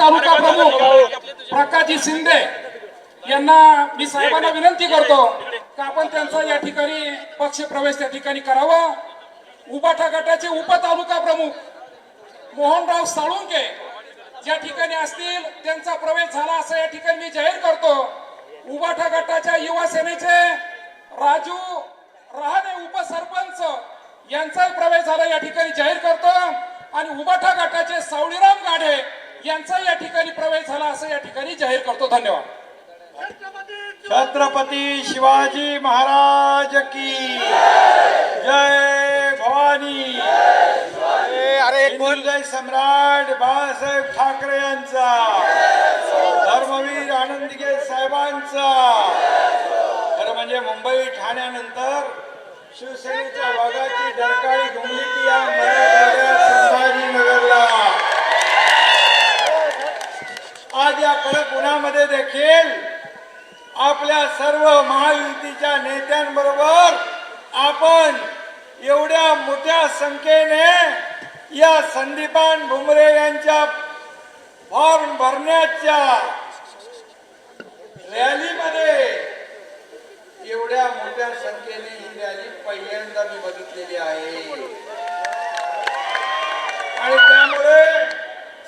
तालुका प्रमुख प्रकाशजी शिंदे यांना मी साहेबांना विनंती करतो की आपण त्यांचा या ठिकाणी पक्ष प्रवेश त्या ठिकाणी करावा. उबाठा गटाचे उपतालुका प्रमुख मोहनराव साळुंके ज्या ठिकाणी असतील त्यांचा प्रवेश झाला असं या ठिकाणी मी जाहीर करतो. उबाठा गटाच्या युवा सेनेचे राजू रहाणे उपसरपंच यांचाही प्रवेश झाला या ठिकाणी जाहीर करतो. आणि उबाठा गटाचे सावळीराम यांचा या ठिकाणी प्रवेश झाला असं या ठिकाणी जाहीर करतो. धन्यवाद. छत्रपती शिवाजी महाराज की जय भवानी. अरे हिंदुजय सम्राट बाळासाहेब ठाकरे यांचा. धर्मवीर आनंदगे साहेबांचा. खरं म्हणजे मुंबई ठाण्यानंतर शिवसेनेच्या वाघाची डरकाळी घुमली ती या मराठवाड्यात संभाजीनगरला. आज या कडक उन्हामध्ये देखील आपल्या सर्व महायुतीच्या नेत्यांबरोबर आपण एवढ्या मोठ्या संख्येने या संदीपान भुमरे यांच्या फॉर्म भरण्याच्या रॅलीमध्ये एवढ्या मोठ्या संख्येने ही रॅली पहिल्यांदा मी बघितलेली आहे. आणि त्यामुळे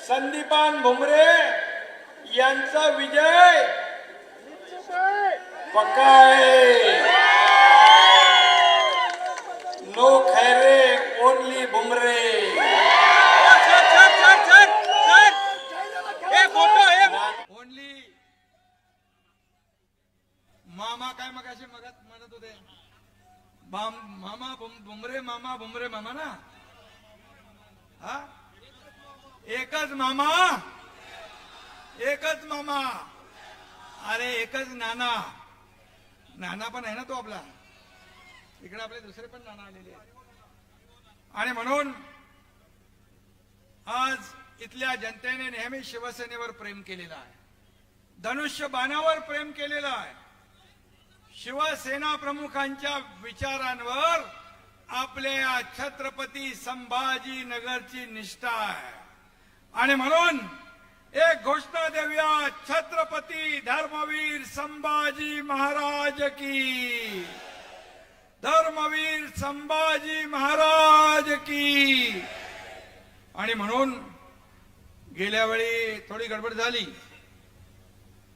संदीपान भुमरे यांचा विजय. पक्का आहे. No Khaire only Bumre. Only मामा काय मग असे मगत म्हणत होते? मामा बुम- बुमरे मामा बुमरे मामा ना? हा? एकच मामा. एकच मामा. अरे एकच नाना. नाना पण आहे ना तो आपला. इकडे आपले दुसरे पण नाना आलेले आणि म्हणून आज इथल्या जनतेने नेहमी शिवसेनेवर प्रेम केलेला आहे. धनुष्य बाणावर प्रेम केलेला आहे. शिवसेना प्रमुखांच्या विचारांवर आपल्या छत्रपती संभाजी नगरची निष्ठा आहे. आणि म्हणून एक घोषणा देऊया छत्रपती धर्मवीर संभाजी महाराज की. धर्मवीर संभाजी महाराज की. आणि म्हणून गेल्या वेळी थोडी गडबड झाली.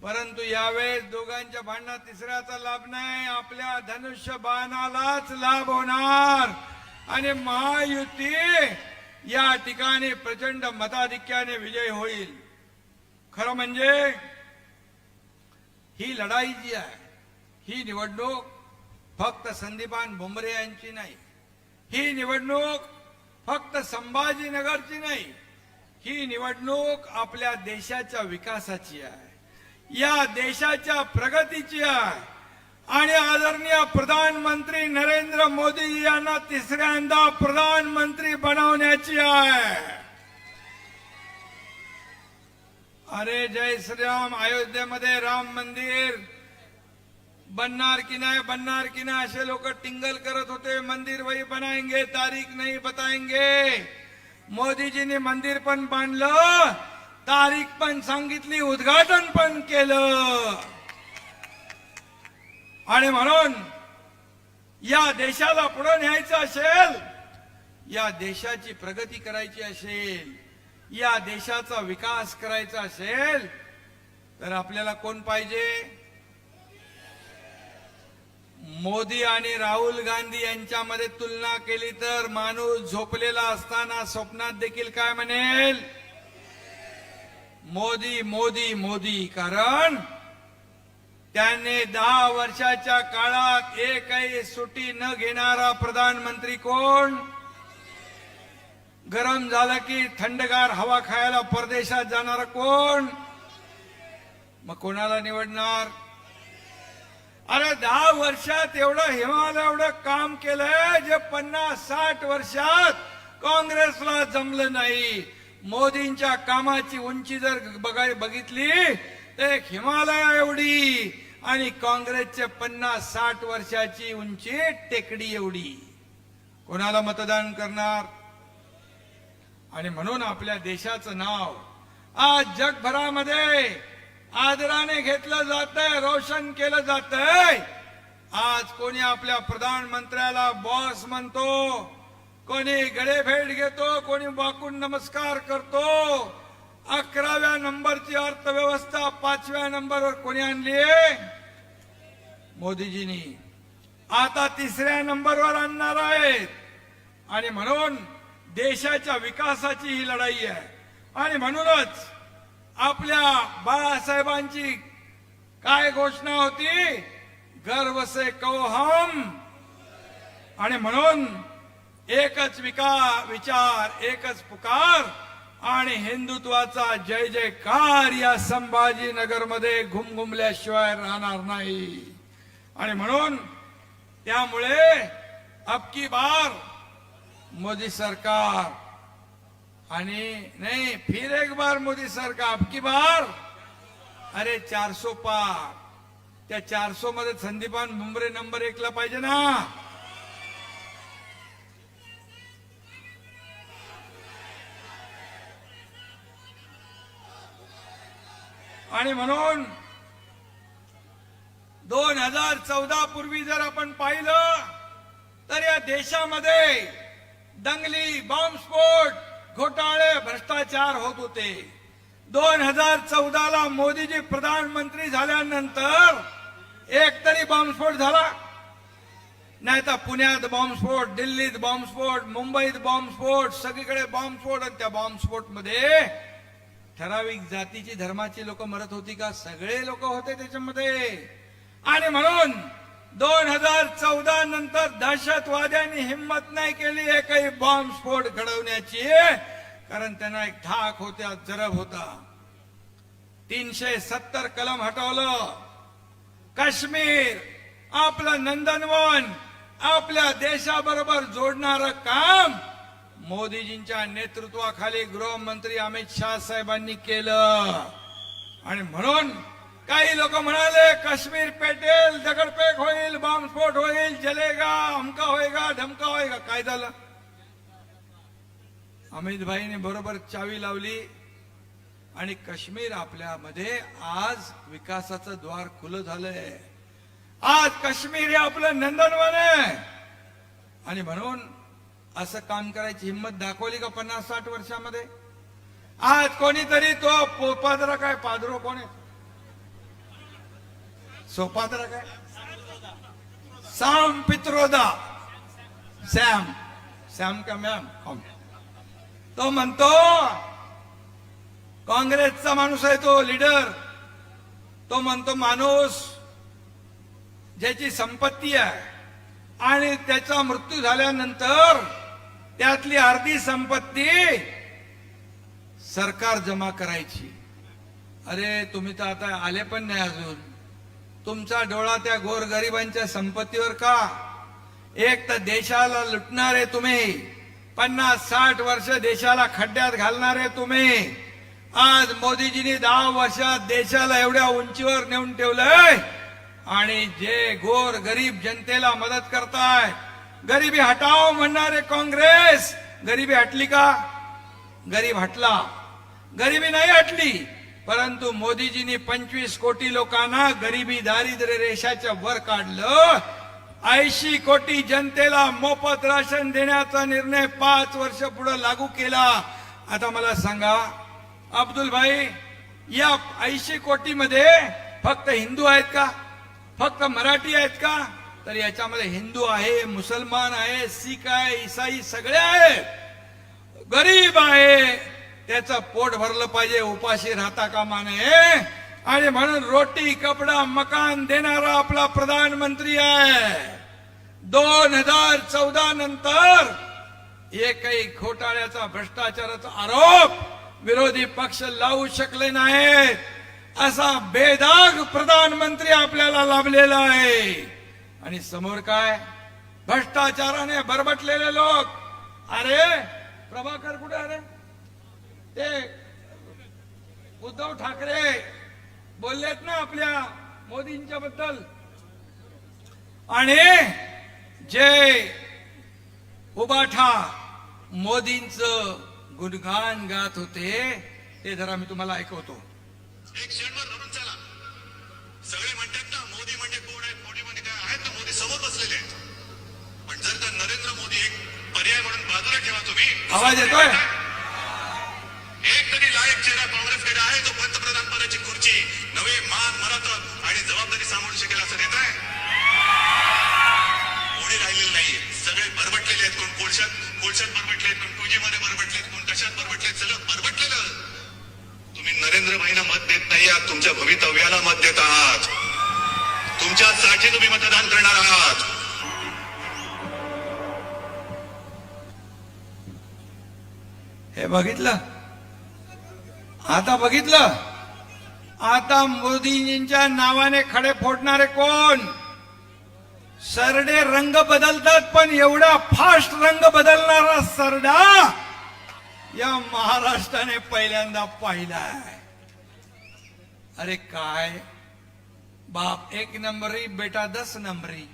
परंतु यावेळेस दोघांच्या भांडणात तिसऱ्याचा लाभ नाही आपल्या धनुष्य बाणालाच लाभ होणार. आणि महायुती या ठिकाणी प्रचंड मताधिक्याने विजय होईल. खरं म्हणजे ही लढाई जी आहे ही निवडणूक फक्त संदीपान भुमरे यांची नाही. ही निवडणूक फक्त संभाजीनगरची नाही. ही निवडणूक आपल्या देशाच्या विकासाची आहे. या देशाच्या प्रगतीची आहे. आणि आदरणीय प्रधानमंत्री नरेंद्र मोदी यांना तिसऱ्यांदा प्रधानमंत्री बनवण्याची आहे. अरे जय श्रीराम अयोध्येमध्ये राम मंदिर. बनणार की नाही बनणार की नाही असे लोक टिंगल करत होते. मंदिर वही बनाएंगे तारीख नाही बताएंगे. मोदीजींनी मंदिर पण बांधलं तारीख पण सांगितली उद्घाटन पण केलं. आणि म्हणून या देशाला पुढे न्यायचं असेल या देशाची प्रगती करायची असेल. या देशाचा विकास करायचा असेल तर आपल्याला कोण पाहिजे? मोदी आणि राहुल गांधी यांच्यामध्ये तुलना केली तर माणूस झोपलेला असताना स्वप्नात देखील काय म्हणेल? मोदी मोदी मोदी कारण त्याने दहा वर्षाच्या काळात एकही सुटी न घेणारा प्रधानमंत्री कोण? गरम झालं की थंडगार हवा खायला परदेशात जाणार कोण? मग कोणाला निवडणार? अरे दहा वर्षात एवढं हिमालय एवढं काम केलंय जे पन्नास साठ वर्षात काँग्रेसला जमलं नाही. मोदींच्या कामाची उंची जर बघाय बघितली तर एक हिमालया एवढी आणि काँग्रेसचे पन्नास साठ वर्षाची उंची टेकडी एवढी. कोणाला मतदान करणार? आणि म्हणून आपल्या देशाचं नाव आज जगभरामध्ये आदराने घेतलं जातंय रोशन केलं जातंय. आज कोणी आपल्या प्रधानमंत्र्याला बॉस म्हणतो कोणी गडेभेट घेतो कोणी वाकून नमस्कार करतो अकराव्या नंबरची अर्थव्यवस्था पाचव्या नंबरवर कोणी आणली मोदीजींनी. आता तिसऱ्या नंबरवर आणणार आहेत. आणि म्हणून देशाच्या विकासाची ही लढाई आहे. आणि म्हणूनच आपल्या बाळासाहेबांची काय घोषणा होती? गर्व से आणि म्हणून एकच विका विचार एकच पुकार आणि हिंदुत्वाचा जय जयकार या संभाजीनगरमध्ये घुमघुमल्याशिवाय राहणार नाही. आणि म्हणून त्यामुळे अबकी बार मोदी सरकार. आणि नाही फिर एक बार मोदी सरकार. अबकी बार? अरे चारसो पार. त्या चारसो मध्ये संदीपान मुंबरे नंबर एकला पाहिजे ना. आणि म्हणून दोन हजार चौदा पूर्वी जर आपण पाहिलं तर या देशामध्ये दंगली बॉम्बस्फोट घोटाळे भ्रष्टाचार होत होते. दोन हजार चौदाला मोदीजी प्रधानमंत्री झाल्यानंतर एक तरी बॉम्बस्फोट झाला. नाही तर पुण्यात बॉम्बस्फोट दिल्लीत बॉम्बस्फोट मुंबईत बॉम्बस्फोट सगळीकडे बॉम्बस्फोट आणि त्या बॉम्बस्फोटमध्ये ठराविक जातीची धर्माची लोक मरत होती का? सगळे लोक होते त्याच्यामध्ये. आणि म्हणून दोन हजार चौदा नंतर दहशतवाद्यांनी हिंमत नाही केली एकही बॉम्बस्फोट घडवण्याची. कारण त्यांना एक ठाक होत्या जरब होता. तीनशे सत्तर कलम हटवलं. काश्मीर आपलं नंदनवन आपल्या देशाबरोबर जोडणार काम मोदीजींच्या नेतृत्वाखाली गृहमंत्री अमित शाह साहेबांनी केलं. आणि म्हणून काही लोक म्हणाले काश्मीर पेटेल दगडफेक होईल बॉम्बस्फोट होईल जलेगा अमका होईगा धमका होईगा काय झालं? अमित भाईने बरोबर चावी लावली आणि काश्मीर आपल्यामध्ये आज विकासाचं द्वार खुलं झालंय. आज काश्मीर हे आपलं नंदनवन आहे. आणि म्हणून असं काम करायची हिंमत दाखवली का पन्नास साठ वर्षामध्ये? आज कोणीतरी तो पादरा काय पादरो कोणी आहे काय? साम पित्रोदा. सॅम. सॅम का मॅम? तो म्हणतो काँग्रेसचा माणूस आहे तो लीडर. तो म्हणतो माणूस ज्याची संपत्ती आहे आणि त्याचा मृत्यू झाल्यानंतर त्यातली अर्धी संपत्ती सरकार जमा करायची. अरे तुम्ही तर आता आले पण नाही अजून. तुमचा डोळा त्या गोरगरिबांच्या संपत्तीवर का? एक तर देशाला लुटणारे तुम्ही पन्नास साठ वर्ष देशाला खड्ड्यात घालणारे तुम्ही. आज मोदीजींनी दहा वर्षात देशाला एवढ्या उंचीवर नेऊन ठेवलंय. आणि जे गोर गरीब जनतेला मदत करताय गरिबी हटाव म्हणणारे काँग्रेस. गरिबी हटली का? गरीब हटला. गरिबी नाही हटली. परंतु मोदीजींनी पंचवीस कोटी लोकांना गरिबी दारिद्र्य रेषाच्या वर काढलं. ऐंशी कोटी जनतेला मोफत राशन देण्याचा निर्णय पाच वर्ष पुढे लागू केला. आता मला सांगा अब्दुल भाई या ऐंशी कोटी मध्ये फक्त हिंदू आहेत का? फक्त मराठी आहेत का? तर याच्यामध्ये हिंदू आहे मुसलमान आहे सिख आहे इसाई सगळे आहेत. गरीब आहे. त्याचं पोट भरलं पाहिजे उपाशी राहता कामा नये. आणि म्हणून रोटी कपडा मकान देणारा आपला प्रधानमंत्री आहे. दोन हजार चौदा नंतर एकही घोटाळ्याचा भ्रष्टाचाराचा आरोप विरोधी पक्ष लावू शकले नाहीत. असा बेदाग प्रधानमंत्री आपल्याला लाभलेला आहे. आणि समोर काय? भ्रष्टाचाराने बरबटलेले लोक. अरे प्रभाकर कुठे अरे ते उद्धव ठाकरे बोललेत ना आपल्या मोदींच्या बद्दल आणि जे उबाठा मोदींच गुणगान गात होते ते जरा मी तुम्हाला ऐकवतो. एक क्षणभर धरून चला. सगळे म्हणतात ना मोदी म्हणजे कोण आहेत मोदी म्हणजे काय? आहेत ना मोदी समोर बसलेले आहेत. पण जर का नरेंद्र मोदी एक पर्याय म्हणून बाजूला ठेवा तुम्ही आवाज येतोय? एक तरी लायक चेहरा काँग्रेसकडे आहे तो पंतप्रधान पदाची खुर्ची. नवे मान मराठा आणि जबाबदारी सांभाळू शकेल असं देत आहे. कोणी राहिलेलं नाहीये. सगळे बरबटलेले आहेत कोण कोळशात कोळशात बरबटले कोण टूजी मध्ये बरबटले कोण कशात बरबटले सगळं बरबटलेलं. तुम्ही नरेंद्रबाईंना मत देत नाही आहात तुमच्या भवितव्याला मत देत आहात. तुमच्यासाठी तुम्ही मतदान करणार आहात. हे बघितलं? आता बघितलं? आता मोदीजींच्या नावाने खडे फोडणारे कोण? सरडे रंग बदलतात पण एवढा फास्ट रंग बदलणारा सरडा या महाराष्ट्राने पहिल्यांदा पाहिलाय अरे काय? बाप एक नंबरी बेटा दस नंबरी.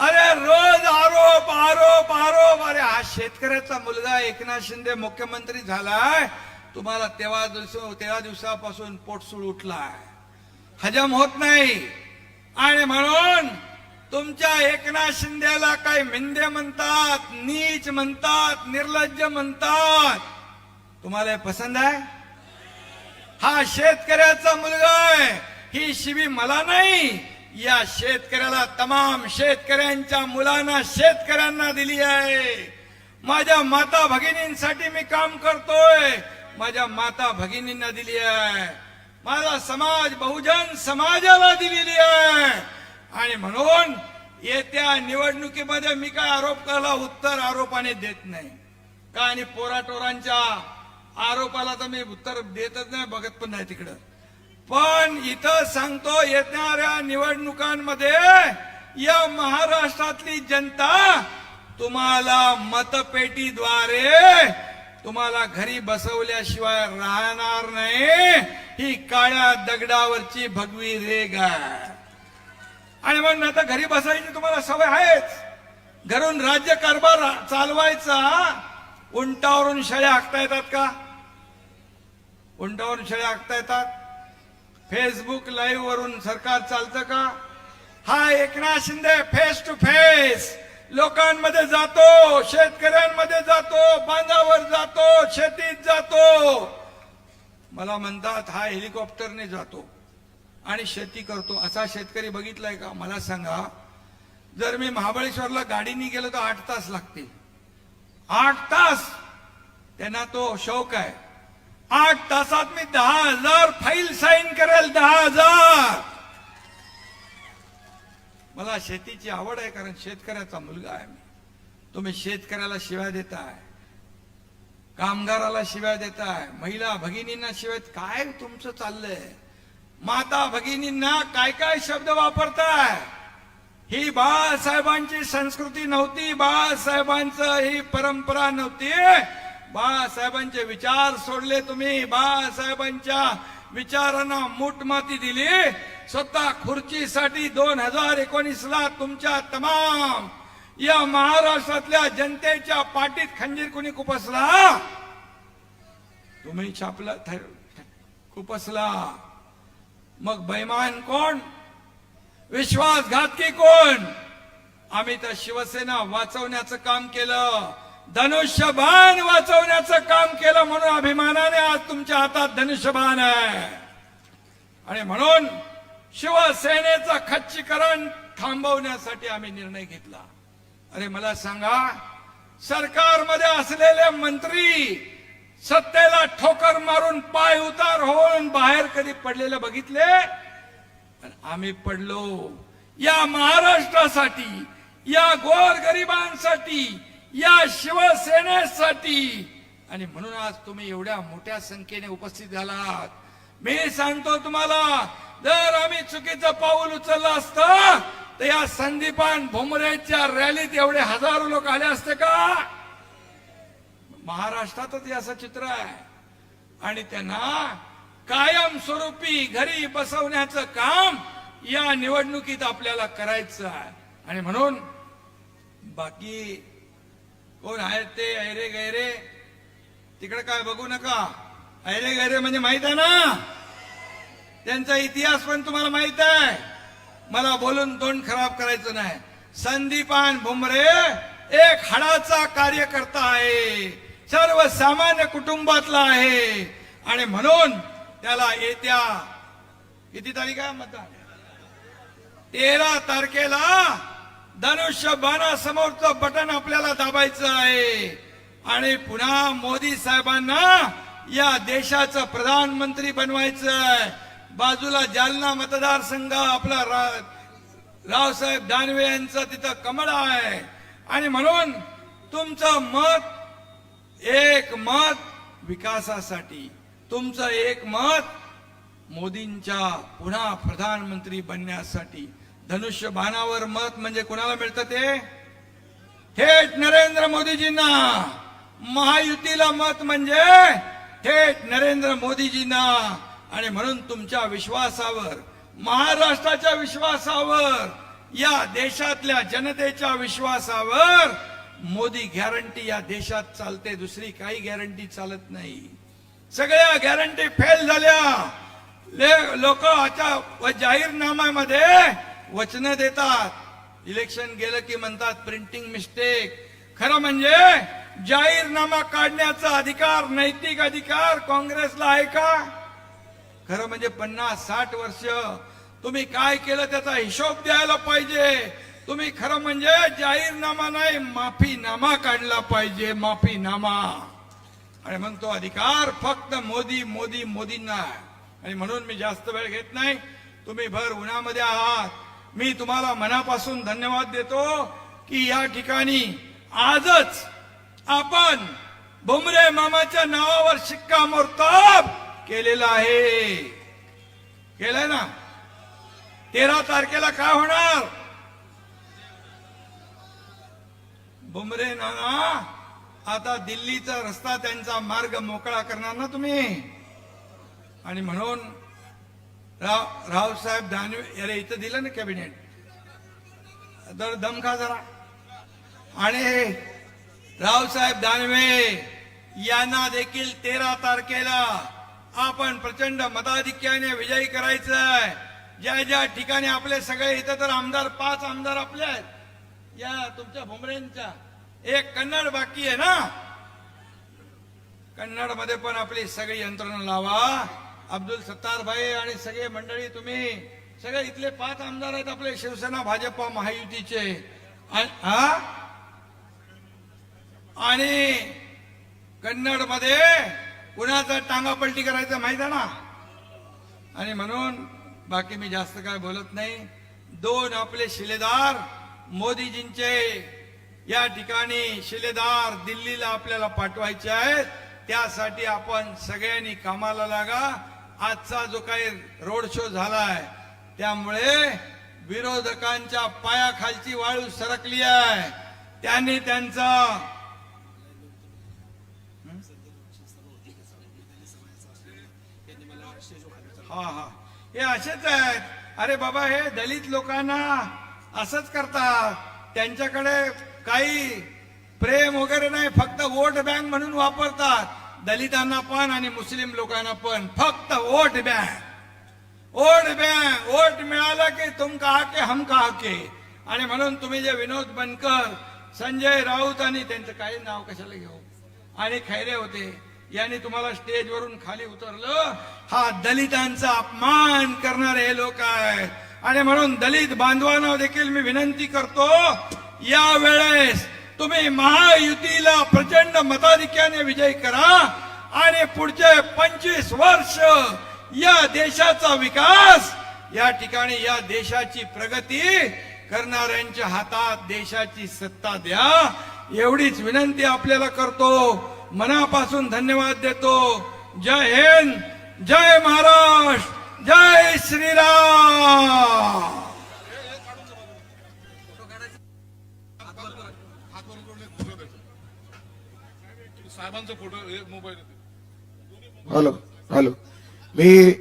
अरे रोज आरोप आरोप आरोप. अरे हा शेतकऱ्याचा मुलगा एकनाथ शिंदे मुख्यमंत्री झालाय. तुम्हाला तेव्हा दिवस तेव्हा दिवसापासून पोटसूळ उठलाय. हजम होत नाही. आणि म्हणून तुमच्या एकनाथ शिंदेला काही मिंदे म्हणतात नीच म्हणतात निर्लज्ज म्हणतात. तुम्हाला पसंद आहे? हा शेतकऱ्याचा मुलगा आहे. ही शिवी मला नाही. या शेतकऱ्याला तमाम शेतकऱ्यांच्या मुलांना शेतकऱ्यांना दिली आहे. माझ्या माता भगिनींसाठी मी काम करतोय. माझ्या माता भगिनींना दिली आहे. माझा समाज बहुजन समाजाला दिलेली आहे. आणि म्हणून येत्या निवडणुकीमध्ये मी काय आरोप करायला उत्तर आरोपाने देत नाही. का आणि पोराटोरांच्या आरोपाला तर मी उत्तर देतच नाही बघत पण नाही तिकडं. पण इथं सांगतो येणाऱ्या निवडणुकांमध्ये या महाराष्ट्रातली जनता तुम्हाला मतपेटीद्वारे तुम्हाला घरी बसवल्याशिवाय राहणार नाही. ही काळ्या दगडावरची भगवी रेग आहे. आणि म्हणून आता घरी बसायची तुम्हाला सवय आहेच. घरून राज्य कारभार चालवायचा. उंटावरून शेळ्या हाकता येतात का? उंटावरून शेळ्या हाकता येतात. फेसबुक लाईव्ह वरून सरकार चालतं का? हा Eknath Shinde face to face लोकांमध्ये जातो शेतकऱ्यांमध्ये जातो बांधावर जातो शेतीत जातो. मला म्हणतात हा हेलिकॉप्टरने जातो आणि शेती करतो. असा शेतकरी बघितलाय का? मला सांगा जर मी महाबळेश्वरला गाडीने गेलो तर आठ तास लागतील. आठ तास! त्यांना तो शौक आहे. आठ तासात मी दहा हजार फाईल साईन करेल दहा हजार! मला शेतीची आवड आहे कारण शेतकऱ्याचा मुलगा आहे मी. तुम्ही शेतकऱ्याला शिव्या देताय कामगाराला शिव्या देताय महिला भगिनींना शिवाय काय तुमचं चाललंय? माता भगिनींना काय काय शब्द वापरताय? ही बाळासाहेबांची संस्कृती नव्हती बाळासाहेबांचं ही परंपरा नव्हती. बाळासाहेबांचे विचार सोडले तुम्ही बाळासाहेबांच्या विचारांना मूठमाती दिली. स्वतः खुर्चीसाठी दोन हजार एकोणीस ला तुमच्या तमाम या महाराष्ट्रातल्या जनतेच्या पाठीत खंजीर कुणी कुपसला? तुम्ही छापला थ- कुपसला. मग बैमान कोण? विश्वासघातकी कोण? आम्ही तर शिवसेना वाचवण्याचं काम केलं धनुष्यबाण वाचवण्याचं काम केलं म्हणून अभिमानाने आज तुमच्या हातात धनुष्यबाण आहे. आणि म्हणून शिवसेनेचं खच्चीकरण थांबवण्यासाठी आम्ही निर्णय घेतला. अरे मला सांगा सरकारमध्ये असलेले मंत्री सत्तेला ठोकर मारून पाय उतार होऊन बाहेर कधी पडलेले बघितले? आम्ही पडलो. या महाराष्ट्रासाठी या गोरगरिबांसाठी या शिवसेनेसाठी. आणि म्हणून आज तुम्ही एवढ्या मोठ्या संख्येने उपस्थित झालात. मी सांगतो तुम्हाला जर आम्ही चुकीचं पाऊल उचललं असतं तर या संदीपान भुमरेच्या रॅलीत एवढे हजारो लोक आले असते का? महाराष्ट्रातच हे असं चित्र आहे. आणि त्यांना कायम स्वरूपी घरी बसवण्याचं काम या निवडणुकीत आपल्याला करायचं आहे. आणि म्हणून बाकी कोण आहेत ते ऐरे गैरे तिकडे काय बघू नका. अरे गरे म्हणजे माहीत आहे ना? त्यांचा इतिहास पण तुम्हाला माहीत आहे. मला बोलून तोंड खराब करायचं नाही. संदीपान भुमरे एक हाडाचा कार्यकर्ता आहे. सर्वसामान्य कुटुंबातला आहे. आणि म्हणून त्याला येत्या किती तारीख आहे मतदान तेरा तारखेला धनुष्य बाणासमोरचं बटन आपल्याला दाबायचं आहे. आणि पुन्हा मोदी साहेबांना या देशाचं प्रधानमंत्री बनवायचं बाजूला जालना मतदारसंघ आपला रा- रावसाहेब दानवे यांचा तिथं कमळ आहे. आणि म्हणून तुमचं मत एक मत विकासासाठी. तुमचं एक मत मोदींच्या पुन्हा प्रधानमंत्री बनण्यासाठी. धनुष्य बाणावर मत म्हणजे कुणाला मिळतं ते? थेट नरेंद्र मोदीजींना. महायुतीला मत म्हणजे थेट नरेंद्र मोदीजींना आणि म्हणून तुमच्या विश्वासावर महाराष्ट्राच्या विश्वासावर या देशातल्या जनतेच्या विश्वासावर मोदी गॅरंटी या देशात चालते. दुसरी काही गॅरंटी चालत नाही. सगळ्या गॅरंटी फेल झाल्या. लोक आता व जाहीरनाम्यामध्ये वचन देतात. इलेक्शन गेलं की म्हणतात प्रिंटिंग मिस्टेक खरं म्हणजे जाहीरनामा काढण्याचा अधिकार नैतिक अधिकार काँग्रेसला आहे का? खरं म्हणजे पन्नास साठ वर्ष तुम्ही काय केलं त्याचा हिशोब द्यायला पाहिजे. तुम्ही खरं म्हणजे जाहीरनामा नाही माफीनामा काढला पाहिजे माफीनामा. आणि मग तो अधिकार फक्त मोदी मोदी मोदींना आणि म्हणून मी जास्त वेळ घेत नाही. तुम्ही भर उन्हामध्ये आहात. मी तुम्हाला मनापासून धन्यवाद देतो की या ठिकाणी आजच आपण भुमरे मामाच्या नावावर शिक्कामोर्तब केलेला आहे. केलंय ना? तेरा तारखेला काय होणार? बुमरे नाना आता दिल्लीचा रस्ता त्यांचा मार्ग मोकळा करणार ना तुम्ही? आणि म्हणून राव रावसाहेब दानवे अरे इथं दिलं ना कॅबिनेट? तर दम खा जरा. आणि रावसाहेब दानवे यांना देखील तेरा तारखेला आपण प्रचंड मताधिक्याने विजयी करायचंय. ज्या ज्या ठिकाणी आपले सगळे इथं तर आमदार पाच आमदार आपले आहेत. या तुमच्या भुमरेंच्या एक कन्नड बाकी आहे ना? कन्नडमध्ये पण आपली सगळी यंत्रणा लावा. अब्दुल सत्तार भाई आणि सगळे मंडळी तुम्ही. सगळे इथले पाच आमदार आहेत आपले शिवसेना भाजपा महायुतीचे. आ- हा? आणि कन्नडमध्ये कुणाचा टांगापलटी करायचं माहीत आहे ना? आणि म्हणून बाकी मी जास्त काय बोलत नाही. दोन आपले शिलेदार मोदीजींचे या ठिकाणी शिलेदार दिल्लीला आपल्याला पाठवायचे आहेत. त्यासाठी आपण सगळ्यांनी कामाला लागा. आजचा जो काही रोड शो झालाय त्यामुळे विरोधकांच्या पायाखालची वाळू सरकली आहे. त्यांनी त्यांचा हा हा. हे असेच आहेत. अरे बाबा हे दलित लोकांना असंच करतात. त्यांच्याकडे काही प्रेम वगैरे नाही फक्त वोट बँक म्हणून वापरतात. दलितांना पण आणि मुस्लिम लोकांना पण. फक्त vote bank. Vote bank. Vote मिळाला की तुम कहा के हम कहा के? आणि म्हणून तुम्ही जे विनोद बनकर संजय राऊत आणि त्यांचं काही नाव कशाला घेऊ? आणि खैरे होते? यांनी तुम्हाला स्टेजवरून खाली उतरलं. हा दलितांचा अपमान करणारे हे लोक आहेत. आणि म्हणून दलित बांधवांना देखील मी विनंती करतो या वेळेस तुम्ही महायुतीला प्रचंड मताधिक्याने विजय करा आणि पुढचे पंचवीस वर्ष या देशाचा विकास या ठिकाणी या देशाची प्रगती करणाऱ्यांच्या हातात देशाची सत्ता द्या. एवढीच विनंती आपल्याला करतो. मनापासून धन्यवाद देतो. जय हिंद जय महाराष्ट्र जय श्रीराम. साहेबांचा फोटो मोबाईल हॅलो हॅलो. मी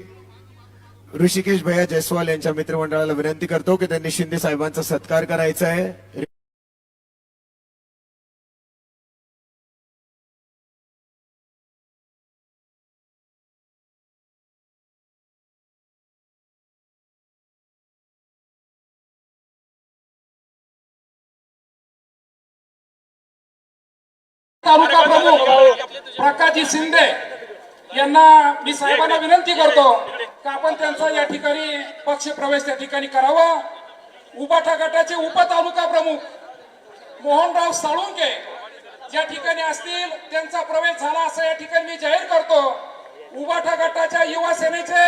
ऋषिकेश भैया जयस्वाल यांच्या मित्रमंडळाला विनंती करतो की त्यांनी शिंदे साहेबांचा सत्कार करायचा आहे. तालुका प्रमुख प्रकाशजी शिंदे यांना मी साहेबांना विनंती करतो की आपण त्यांचा या ठिकाणी पक्ष प्रवेश त्या ठिकाणी करावा. उबाठा गटाचे उप तालुका प्रमुख मोहनराव साळुंके ज्या ठिकाणी असतील त्यांचा प्रवेश झाला असं या ठिकाणी मी जाहीर करतो. उबाठा गटाच्या युवा सेनेचे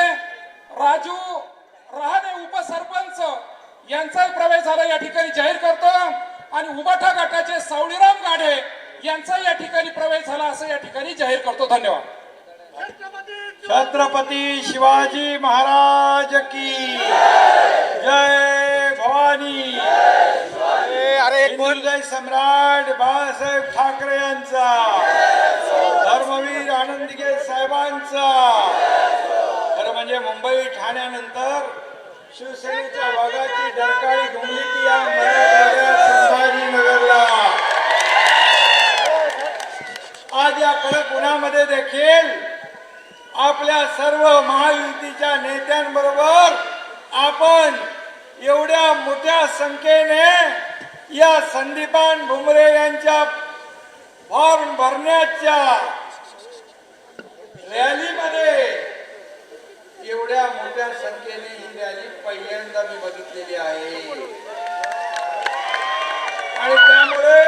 राजू रहाणे उपसरपंच यांचाही प्रवेश झाला या ठिकाणी जाहीर करतो. आणि उबाठा गटाचे सावळीराम गाढे यांचा या ठिकाणी प्रवेश झाला असं या ठिकाणी जाहीर करतो. धन्यवाद. छत्रपती शिवाजी महाराज की जय भवानी. हिंदुजय सम्राट बाळासाहेब ठाकरे यांचा. धर्मवीर आनंदगे साहेबांचा. खरं म्हणजे मुंबई ठाण्यानंतर शिवसेनेच्या वाघाची डरकाळी घुमली ती या मराठवाड्यात संभाजीनगरला आज या कडक उन्हामध्ये देखील आपल्या सर्व महायुतीच्या नेत्यांबरोबर आपण एवढ्या मोठ्या संख्येने या संदीपान भुमरे यांच्या फॉर्म भरण्याच्या रॅलीमध्ये एवढ्या मोठ्या संख्येने ही रॅली पहिल्यांदा मी बघितलेली आहे. आणि त्यामुळे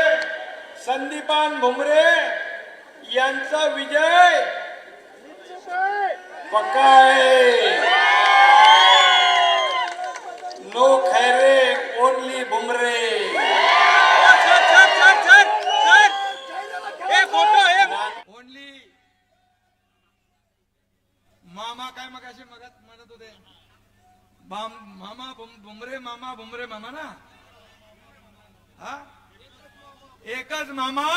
संदीपान भुमरे यांचा विजय. No Khaire only Bumre. Only मामा काय मग असे मगत म्हणत होते? मामा बुम- बुमरे मामा बुमरे मामा ना? हा? एकच मामा.